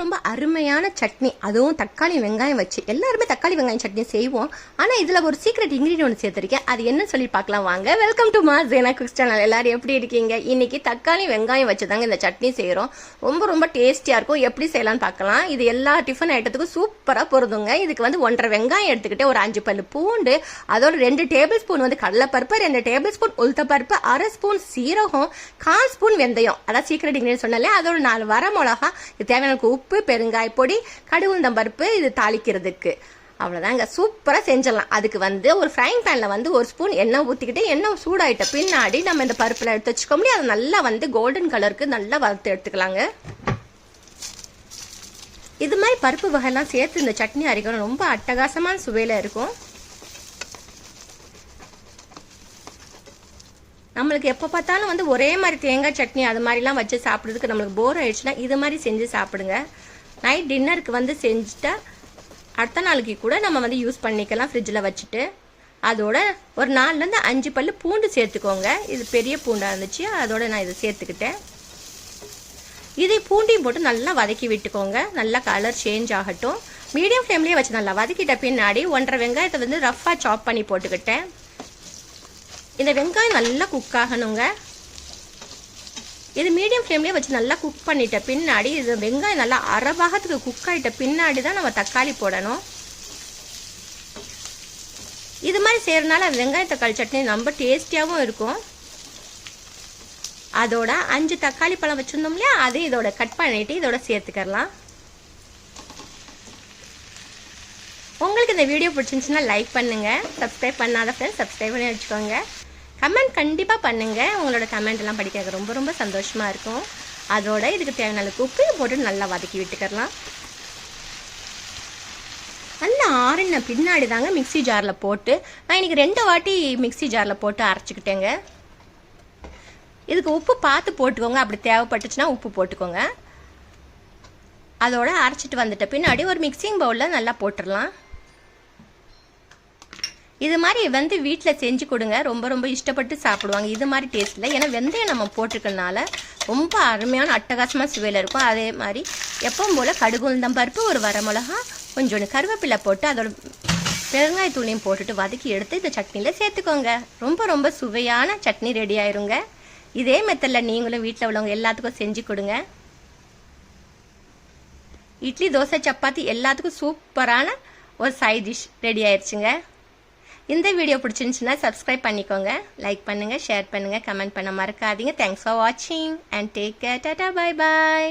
ரொம்ப அருமையான சட்னி. அதுவும் தக்காளி வெங்காயம் வச்சு. எல்லாருமே தக்காளி வெங்காயம் சட்னி செய்வோம். ஆனால் இதில் ஒரு சீக்ரெட் இன்க்ரீடியன் ஒன்று சேர்த்துருக்கேன். அது என்ன சொல்லி பார்க்கலாம் வாங்க. வெல்கம் டு மா ஜேனா குக்ஸ் சேனல் எல்லாரும் எப்படி இருக்கீங்க? இன்னைக்கு தக்காளி வெங்காயம் வச்சு தாங்க இந்த சட்னி செய்கிறோம் ரொம்ப ரொம்ப டேஸ்டியாக இருக்கும். எப்படி செய்யலாம்னு பார்க்கலாம். இது எல்லா டிஃபன் ஐட்டத்துக்கும் சூப்பராக பொருந்துங்க. இதுக்கு வந்து ஒன்றரை வெங்காயம் எடுத்துக்கிட்டு ஒரு அஞ்சு பல்லு பூண்டு அதோட ரெண்டு டேபிள் ஸ்பூன் வந்து கடலைப்பருப்பு ரெண்டு டேபிள் ஸ்பூன் உளுத்தப்பருப்பு அரை ஸ்பூன் சீரகம் கால் ஸ்பூன் வெந்தயம். அதான் சீக்கிரம் இன்கிரீடியன்ட் சொன்னாலே அதோட நாலு வர மிளகா. இது தேவையான உப்பு பருப்பு பெருங்காய் பொடி கடுகுந்தம் பருப்பு இது தாளிக்கிறதுக்கு. அவ்வளோதாங்க சூப்பராக செஞ்சிடலாம். அதுக்கு வந்து ஒரு ஃப்ரைங் பேனில் வந்து ஒரு ஸ்பூன் எண்ணெய் ஊற்றிக்கிட்டு எண்ணெய் சூடாயிட்ட பின்னாடி நம்ம இந்த பருப்பில் எடுத்து வச்சுக்க முடியும். அதை நல்லா வந்து கோல்டன் கலருக்கு நல்லா வறுத்து எடுத்துக்கலாங்க. இது மாதிரி பருப்பு வகையெல்லாம் சேர்த்து இந்த சட்னி அரைக்கணும். ரொம்ப அட்டகாசமான சுவையில் இருக்கும். நம்மளுக்கு எப்போ பார்த்தாலும் வந்து ஒரே மாதிரி தேங்காய் சட்னி அது மாதிரிலாம் வச்சு சாப்பிட்றதுக்கு நம்மளுக்கு போர் ஆயிடுச்சுன்னா இது மாதிரி செஞ்சு சாப்பிடுங்க. நைட் டின்னருக்கு வந்து செஞ்சுட்டா அடுத்த நாளைக்கு கூட நம்ம வந்து யூஸ் பண்ணிக்கலாம் ஃப்ரிட்ஜில் வச்சுட்டு. அதோட ஒரு நாலுலேருந்து அஞ்சு பல் பூண்டு சேர்த்துக்கோங்க. இது பெரிய பூண்டாக இருந்துச்சு. அதோட நான் இதை சேர்த்துக்கிட்டேன். இதை பூண்டையும் போட்டு நல்லா வதக்கி விட்டுக்கோங்க. நல்லா கலர் சேஞ்ச் ஆகட்டும். மீடியம் ஃப்ளேம்லேயே வச்சு நல்லா வதக்கிட்ட பின்னாடி ஒன்றரை வெங்காயத்தை வந்து ரஃப்பாக சாப் பண்ணி போட்டுக்கிட்டேன். இந்த வெங்காயம் நல்லா குக் ஆகணுங்க. இது மீடியம் ஃப்ளேம்லேயே வச்சு நல்லா குக் பண்ணிட்ட பின்னாடி இது வெங்காயம் நல்லா அரை பாகத்துக்கு குக் ஆகிட்ட பின்னாடி தான் நம்ம தக்காளி போடணும். இது மாதிரி செய்கிறனால வெங்காய தக்காளி சட்னி ரொம்ப டேஸ்டியாகவும் இருக்கும். அதோட அஞ்சு தக்காளி பழம் வச்சுருந்தோம் இல்லையா அது இதோட கட் பண்ணிவிட்டு இதோட சேர்த்துக்கலாம் உங்களுக்கு இந்த வீடியோ பிடிச்சிருந்துச்சுன்னா லைக் பண்ணுங்கள் சப்ஸ்கிரைப் பண்ணாத ஃப்ரெண்ட்ஸ் சப்ஸ்கிரைப் பண்ணி வச்சுக்கோங்க. கமெண்ட் கண்டிப்பாக பண்ணுங்கள் உங்களோட கமெண்ட்லாம் எல்லாம் படிக்க ரொம்ப ரொம்ப சந்தோஷமாக இருக்கும். அதோட இதுக்கு தேவையான அளவுக்கு உப்பு போட்டு நல்லா வதக்கி விட்டுக்கலாம். நல்லா ஆறின பின்னாடி தாங்க மிக்ஸி ஜாரில் போட்டு நான் இன்னைக்கு ரெண்டு வாட்டி மிக்ஸி ஜாரில் போட்டு அரைச்சிக்கிட்டேங்க. இதுக்கு உப்பு பார்த்து போட்டுக்கோங்க. அப்படி தேவைப்பட்டுச்சுன்னா உப்பு போட்டுக்கோங்க. அதோட அரைச்சிட்டு வந்துட்ட பின்னாடி ஒரு மிக்சிங் பவுலில் நல்லா போட்டுடலாம். இது மாதிரி வந்து வீட்டில் செஞ்சு கொடுங்க. ரொம்ப ரொம்ப இஷ்டப்பட்டு சாப்பிடுவாங்க. இது மாதிரி டேஸ்ட்டில் ஏன்னா வெந்தயம் நம்ம போட்டிருக்கனால ரொம்ப அருமையான அட்டகாசமாக சுவையில் இருக்கும். அதே மாதிரி எப்பவும் போல் கடுகு உளுந்தம் பருப்பு ஒரு வரமிளகா கொஞ்சோண்டு கருவேப்பிலை போட்டு அதோட பெருங்காயத்தூளையும் போட்டுட்டு வதக்கி எடுத்து இந்த சட்னியில் சேர்த்துக்கோங்க. ரொம்ப ரொம்ப சுவையான சட்னி ரெடி ஆயிருங்க. இதே மெத்தடில் நீங்களும் வீட்டில் உள்ளவங்க எல்லாத்துக்கும் செஞ்சு கொடுங்க. இட்லி தோசை சப்பாத்தி எல்லாத்துக்கும் சூப்பரான ஒரு சைட் டிஷ் ரெடி ஆயிடுச்சுங்க இந்த வீடியோ பிடிச்சிருந்துச்சுன்னா சப்ஸ்கிரைப் பண்ணிக்கோங்க. லைக் பண்ணுங்கள் ஷேர் பண்ணுங்கள் கமெண்ட் பண்ண மறக்காதீங்க. தேங்க்ஸ் ஃபார் வாட்சிங் and take care tata bye bye